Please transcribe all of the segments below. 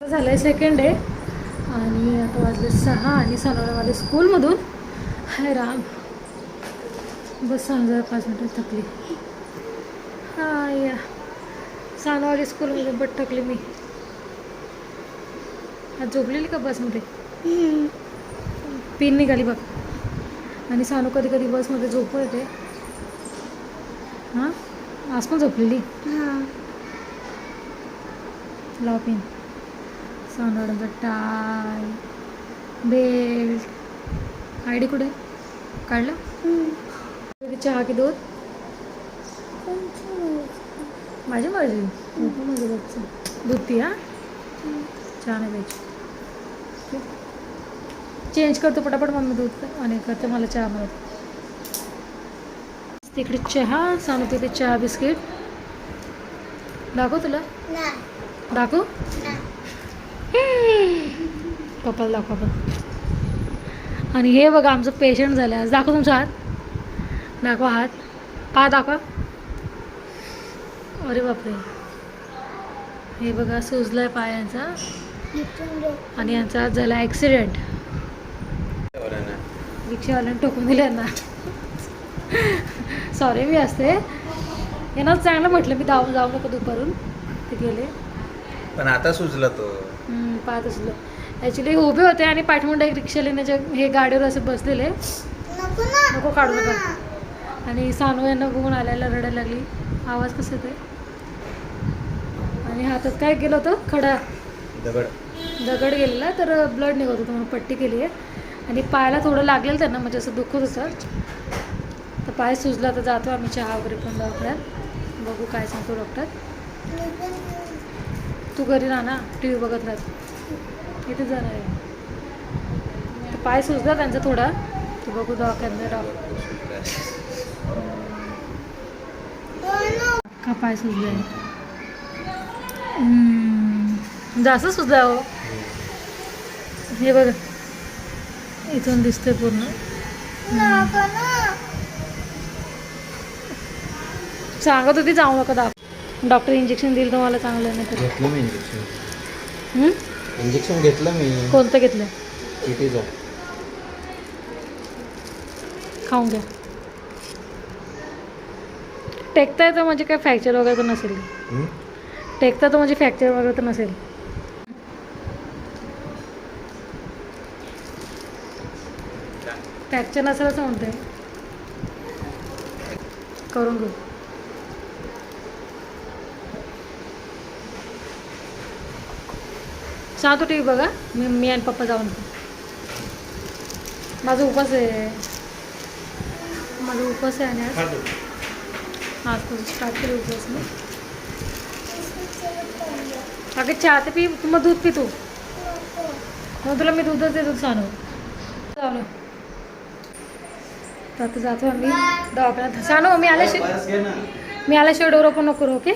झालं आहे second day आणि आता वाजले सहा आणि सनवण्यामध्ये स्कूलमधून हाय राम. बस समजा पाच मिनटं थकली. हा या. सानवाली स्कूलमध्ये बट थकली मी. आज झोपलेली का बसमध्ये पिन निघाली बघ. आणि सानू कधी कधी बसमध्ये झोप येते. हां? आज पण झोपलेली? लाव पिन सानवाड्यांचा टाय बेल्ट. आय डी कुठे? काढलं? चहा की दूध? माझी मर्जी. नको माझं बघचं दूध पी हा? चहा नाही प्यायची. चेंज करतो पटापट मम्मी दूध आणि करते मला चहा म्हणत तिकडे चहा सांगू तिथे चहा बिस्किट. दाखव तुला. दाखव. पप्पाला दाखव पण आणि हे बघा आमचं पेशंट झालं. आज दाखव तुमचा हात. दाखवा हात. पा दाखवा. अरे बापरे. हे बघा सुजलाय पायांचा. आणि यांचा आज झाला ॲक्सिडेंट रिक्षावाल्याने टोकून दिले यांना. सॉरी मी असते. यांना चांगलं म्हटलं मी धावून जाऊ नको दुपारून. ते गेले. पण आता सुचला तो. हम्म, पाहत असलो. ॲक्च्युली उभे होते आणि पाठमुंडा एक रिक्षा लेण्याच्या हे गाडीवर असे बसलेले. नको काढू नका. आणि सानू यांना बघून आल्याला रडायला लागली. आवाज कसं येते आणि हातात काय केलं होतं? खडा. दगड. दगड गेलेला तर ब्लड निघत होतं म्हणून पट्टी केली आहे आणि पायाला थोडं लागलेलं त्यांना म्हणजे असं दुखत होतं. तर पाय सुजला तर जातो आम्ही चहा वगैरे पण दवाखान्यात बघू काय सांगतो डॉक्टर. तू घरी राहा ना टी व्ही बघत राहत इथे जाणार आहे पाय सुचला त्यांचा थोडा. तू बघू दवाखान्यात डॉक्टर का पाय सुचलाय जास्त सुचला हो हे बघ. इथून दिसते पूर्ण. सांगत होती जाऊ नका दाखव. डॉक्टर इंजेक्शन देईल तुम्हाला चांगलं नाही तर. घेतलं मी इंजेक्शन. हं? इंजेक्शन घेतलं मी. कोणतं घेतलं? टीटीचं खाऊन घ्या. टेकता येतं म्हणजे काय फ्रॅक्चर वगैरे तर नसेल? टेकता तर म्हणजे फ्रॅक्चर वगैरे तर नसेल. फ्रॅक्चर नसेल असं म्हणते करून घेऊ सांगतो टी व्ही बघा. मी मी आणि पप्पा जाऊन. माझा उपास आहे. माझा उपास आहे आणि आज. आजपासून स्टार्ट केलं उपास मी. अगं चहा ते पी तू मग दूध पी तू. मग तुला मी दूधच देतो सांगू. चालू. तर आता जातो आम्ही. दवाखान्यात. सांगू मी आल्याशिवाय मी आल्याशिवाय डोर ओपन नको करू ओके?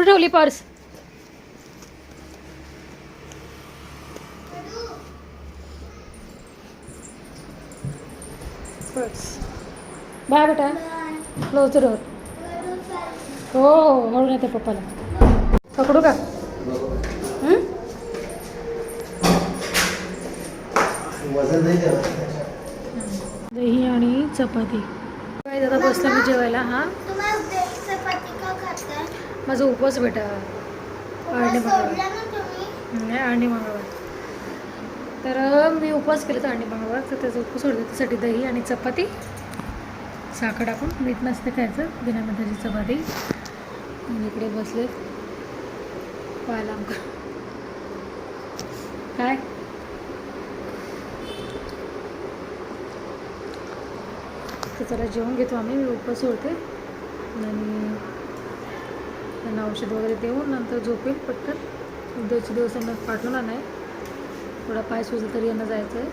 कुठे ठेवली पर्स. पर्स. बाय बेटा. क्लोज डोर हो हो म्हणून येते पप्पाला. पकडू का? हं? वजन नाही दही आणि चपाती. काय दादा बसला मी जेवायला हा. माझा उपवास बेटा. आळणी मंगळवार. नाही आळणी मंगळवार. तर मी उपवास केला आळणी मंगळवार तर त्याचा उपवास सोडते. त्यासाठी दही आणि चपाती साखर टाकून मीठ नसते खायचं. बिना मिठाची चपाती. आणि इकडे बसले. पाहायला काय? तर जरा जेवण घेतो आम्ही. मी उपवास सोडते. आणि त्यांना औषध वगैरे देऊन नंतर झोपेल पटकन. उद्याच्या दिवस त्यांना पाठवणार नाही. थोडा पाय सुजला तरी यांना जायचं आहे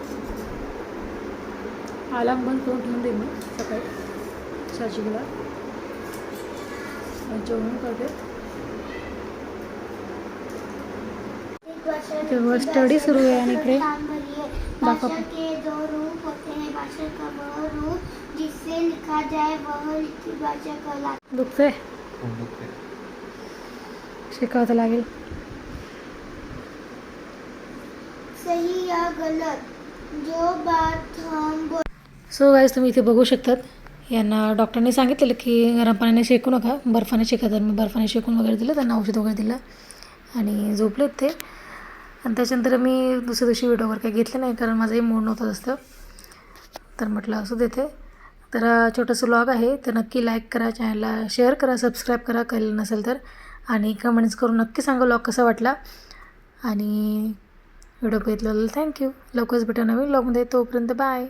अलार्म बंद करून ठेवून देईन मी सकाळी. साचिकला जेवण करते. तेव्हा स्टडी सुरू आहे आणि इकडे दाखव. बादशाह के दो रूप होते हैं बादशाह का वो रूप जिससे लिखा जाए वह लिखी भाषा कहलाती दुखतंय. शिकावं लागेल. सही या गलत. जो बात हम बोल सो गाईज तुम्ही इथे बघू शकतात. यांना डॉक्टरने सांगितलेलं की गरम पाण्याने शेकू नका. बर्फाने शेका. तर मी बर्फाने शेकून वगैरे दिलं. त्यांना औषध वगैरे दिलं. आणि झोपलेत ते. आणि त्याच्यानंतर मी दुसऱ्या दिवशी व्हिडिओ वगैरे काही घेतलं नाही. कारण माझंही मूड नव्हतं जास्त. तर म्हटलं असू देते तर छोटंसं व्लॉग आहे. तर नक्की लाईक करा. चॅनलला शेअर करा. सबस्क्राईब करा. केलं नसेल तर. आणि कमेंट्स करून नक्की सांगा व्लॉग कसा वाटला. आणि व्हिडिओ बघितलेला थँक्यू लवकरच भेटा नवीन व्लॉगमध्ये तोपर्यंत बाय